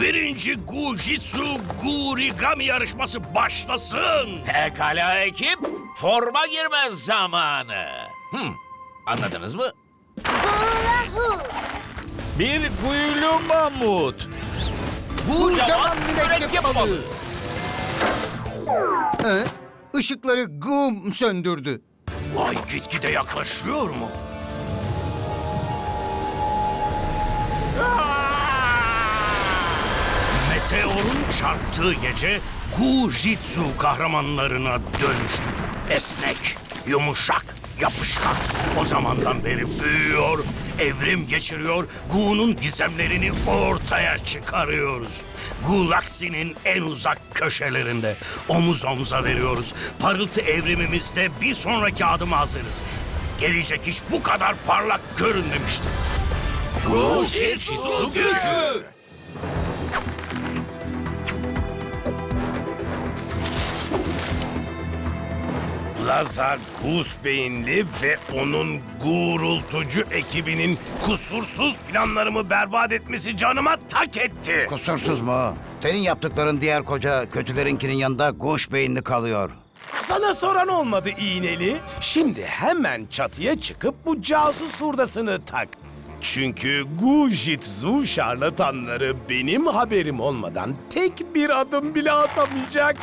birinci Gujitsu Gurigami yarışması başlasın. Pekala ekip, forma girme zamanı. Hmm, anladınız mı? Hula hoop. Bir kuyulu mamut. Kocaman mürekkep balığı. Hı? Işıkları gum söndürdü. Ay gitgide yaklaşıyor mu? Meteorun çarptığı gece Gujitsu kahramanlarına dönüştük. Esnek, yumuşak, yapışkan. O zamandan beri büyüyor, evrim geçiriyor, Gu'nun gizemlerini ortaya çıkarıyoruz. Gulaksi'nin en uzak köşelerinde omuz omuza veriyoruz. Parıltı evrimimizde bir sonraki adıma hazırız. Gelecek iş bu kadar parlak görünmemişti. Gujitsu gücü! Plaza Gus beyinli ve onun gurultucu ekibinin kusursuz planlarımı berbat etmesi canıma tak etti. Kusursuz mu? Senin yaptıkların diğer koca kötülerinkinin yanında kuş beyinli kalıyor. Sana soran olmadı iğneli. Şimdi hemen çatıya çıkıp bu casus hurdasını tak. Çünkü Gujitsu şarlatanları benim haberim olmadan tek bir adım bile atamayacak.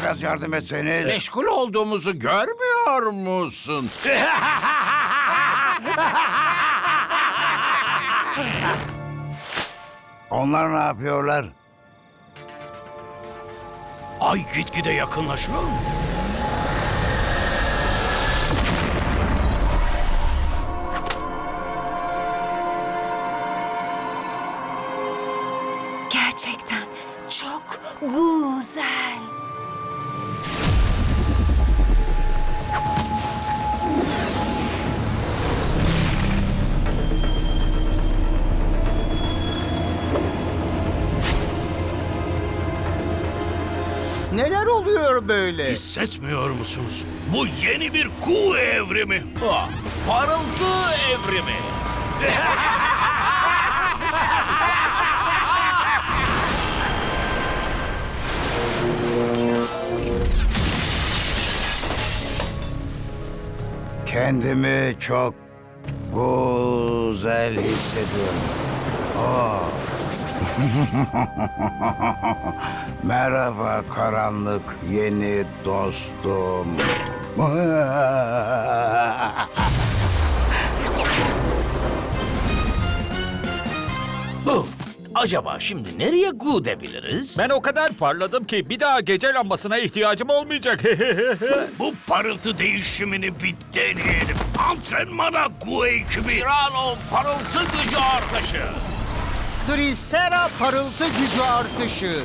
Biraz yardım etseniz. Meşgul olduğumuzu görmüyor musun? Onlar ne yapıyorlar? Ay gitgide yakınlaşıyor mu? Gerçekten çok güzel. Neler oluyor böyle? Hissetmiyor musunuz? Bu yeni bir Gu evrimi. Ah, parıltı evrimi. Kendimi çok güzel hissediyorum. Oh. Merhaba karanlık yeni dostum. Bu. Acaba şimdi nereye gu debiliriz? Ben o kadar parladım ki bir daha gece lambasına ihtiyacım olmayacak. Bu parıltı değişimini bir deneyelim. Antrenmana Gu ekibi. Tirano parıltı gücü artışı. Trisera parıltı gücü artışı.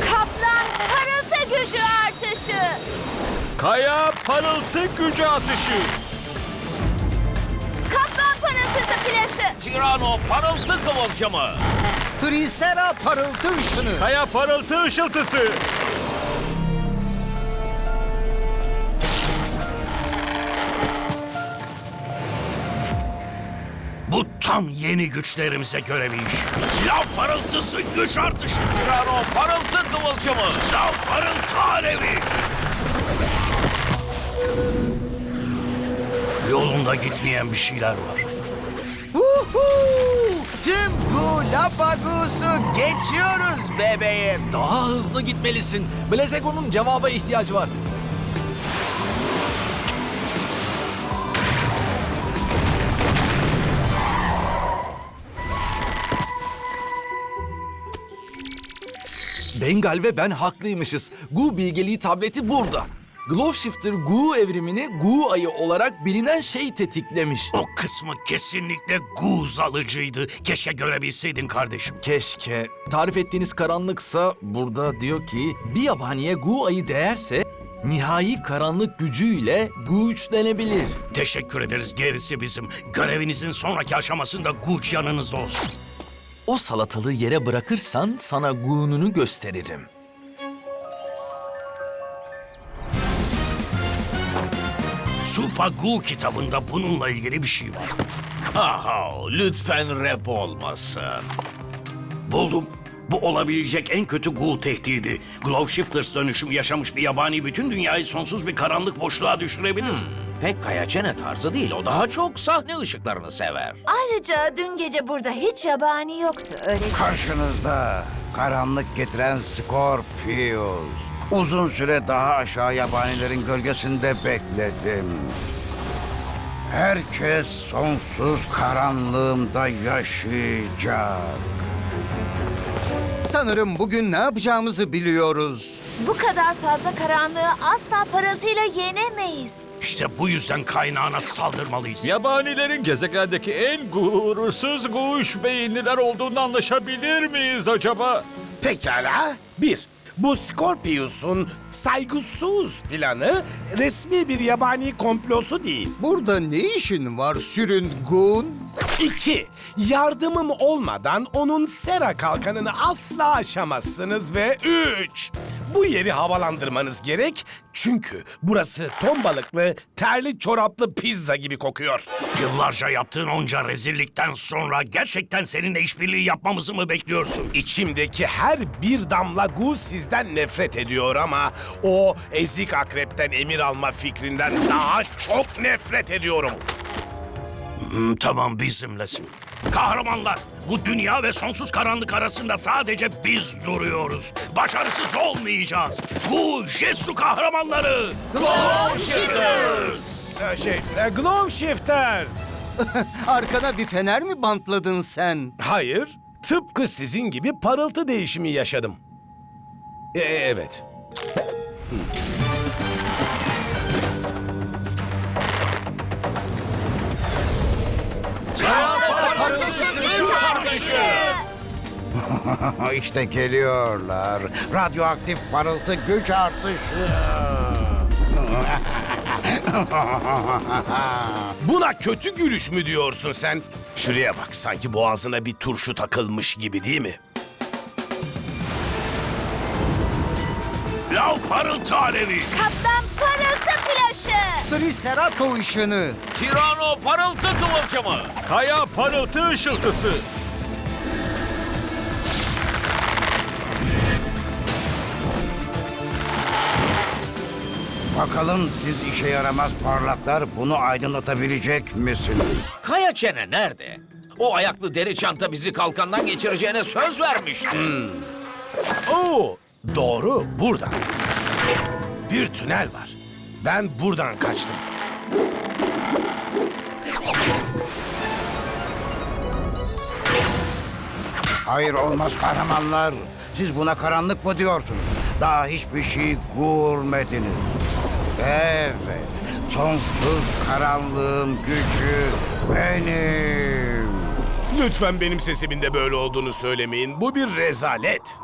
Kaplan parıltı gücü artışı. Kaya parıltı gücü atışı. Kaplan parıltısı flaşı. Tirano parıltı kıvılcımı. Trisera parıltı ışını. Kaya parıltı ışıltısı. Tam yeni güçlerimize göre bir iş. Lav parıltısı güç artışı. Tirano parıltı kıvılcımı. Lav parıltı alevi. Yolunda gitmeyen bir şeyler var. Uhu! Tüm Galapagos'u geçiyoruz bebeğim. Daha hızlı gitmelisin. Blezego'nun cevaba ihtiyacı var. Bengal ve ben haklıymışız. Gu bilgeliği tableti burada. Glove Shifter Gu evrimini Gu ayı olarak bilinen şey tetiklemiş. O kısmı kesinlikle guz alıcıydı. Keşke görebilseydin kardeşim. Keşke. Tarif ettiğiniz karanlıksa burada diyor ki bir yabaniye Gu ayı değerse nihai karanlık gücüyle Gu üçlenebilir. Teşekkür ederiz gerisi bizim. Görevinizin sonraki aşamasında güç yanınızda olsun. O salatalığı yere bırakırsan sana Gu'nunu gösteririm. Supa Gu kitabında bununla ilgili bir şey var. Aha, lütfen rap olmasın. Buldum. Bu olabilecek en kötü Gu tehdidi. Glove Shifters dönüşümü yaşamış bir yabani bütün dünyayı sonsuz bir karanlık boşluğa düşürebilir. Pek kaya çene tarzı değil, o daha çok sahne ışıklarını sever. Ayrıca dün gece burada hiç yabani yoktu öyle değil. Karşınızda karanlık getiren Scorpius. Uzun süre daha aşağı yabanilerin gölgesinde bekledim. Herkes sonsuz karanlığımda yaşayacak. Sanırım bugün ne yapacağımızı biliyoruz. Bu kadar fazla karanlığı asla parıltıyla yenemeyiz. İşte bu yüzden kaynağına saldırmalıyız. Yabanilerin gezegendeki en gurursuz guş beyinliler olduğunu anlaşabilir miyiz acaba? Pekala. Bir, bu Scorpius'un saygısız planı resmi bir yabani komplosu değil. Burada ne işin var sürün Gun? İki, yardımım olmadan onun sera kalkanını asla aşamazsınız. Ve üç, bu yeri havalandırmanız gerek çünkü burası ton balıklı, terli çoraplı pizza gibi kokuyor. Yıllarca yaptığın onca rezillikten sonra gerçekten seninle işbirliği yapmamızı mı bekliyorsun? İçimdeki her bir damla gu sizden nefret ediyor ama o ezik akrepten emir alma fikrinden daha çok nefret ediyorum. Hmm, tamam bizimlesin. Kahramanlar, bu dünya ve sonsuz karanlık arasında sadece biz duruyoruz. Başarısız olmayacağız. Bu Jesu kahramanları. Glow Shifters! Ee, şey, e, Glow Shifters. Arkana bir fener mi bantladın sen? Hayır, tıpkı sizin gibi parıltı değişimi yaşadım. E, evet. işte geliyorlar. Radyoaktif parıltı güç artışı. Buna kötü gülüş mü diyorsun sen? Şuraya bak, sanki boğazına bir turşu takılmış gibi değil mi? Lav parıltı alevi. Kaptan flaşı. Triserato ışını. Tirano parıltı kıvılcımı. Kaya parıltı ışıltısı. Bakalım siz işe yaramaz parlaklar bunu aydınlatabilecek misiniz? Kaya çene nerede? O ayaklı deri çanta bizi kalkandan geçireceğine söz vermişti. Oo, doğru, buradan. Bir tünel var. Ben buradan kaçtım. Hayır olmaz kahramanlar. Siz buna karanlık mı diyorsunuz? Daha hiçbir şey görmediniz. Evet, sonsuz karanlığın gücü benim. Lütfen benim sesimin de böyle olduğunu söylemeyin. Bu bir rezalet.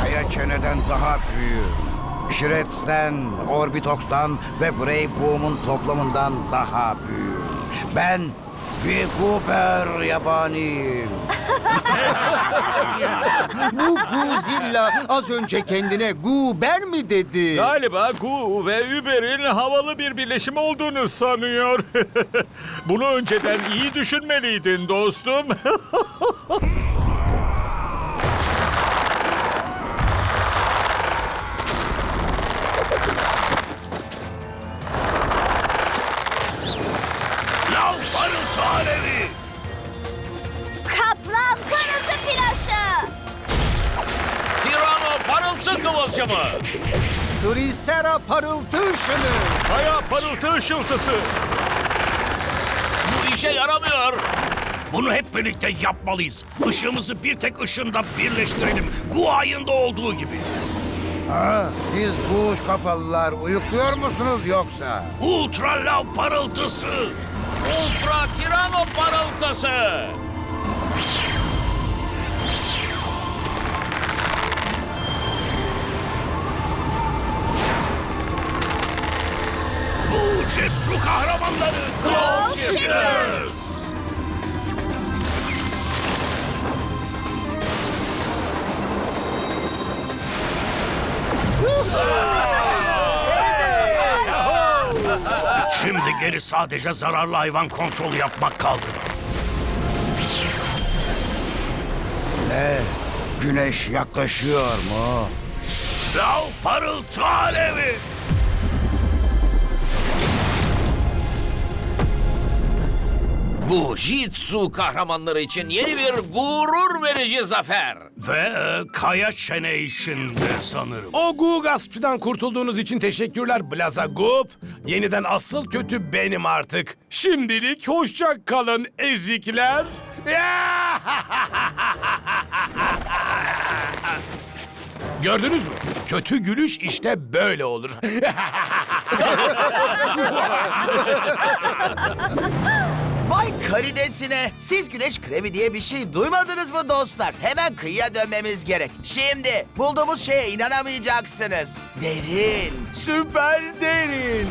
Kaya çeneden daha büyük. Shreds'ten, Orbitox'tan ve Brave Boom'un toplamından daha büyük. Ben bir Goober yabaniyim. Bu Guzilla az önce kendine Guber mi dedi? Galiba Gu ve Uber'in havalı bir birleşim olduğunu sanıyor. Bunu önceden iyi düşünmeliydin dostum. alevi. Kaplan parıltı flaşı. Tirano parıltı kıvılcımı. Trisera parıltı ışını. Kaya parıltı ışıltısı. Bu işe yaramıyor. Bunu hep birlikte yapmalıyız. Işığımızı bir tek ışında birleştirelim. Gu ayında olduğu gibi. Ha, siz kuş kafalılar uyukluyor musunuz yoksa? Ultra lav parıltısı. Ultra Tirano parıltısı. Bu cesur kahramanları. Glow Shifters. Şimdi geri sadece zararlı hayvan kontrolü yapmak kaldı. Ne? Güneş yaklaşıyor mu? Lav parıltı alevi! Bu Jitsu kahramanları için yeni bir gurur verici zafer. Ve e, kaya çene içinde sanırım. O Gu gaspçıdan kurtulduğunuz için teşekkürler Blaza Gup. Yeniden asıl kötü benim artık. Şimdilik hoşça kalın ezikler. Gördünüz mü? Kötü gülüş işte böyle olur. Karidesine. Siz güneş kremi diye bir şey duymadınız mı dostlar? Hemen kıyıya dönmemiz gerek. Şimdi bulduğumuz şeye inanamayacaksınız. Derin. Süper derin.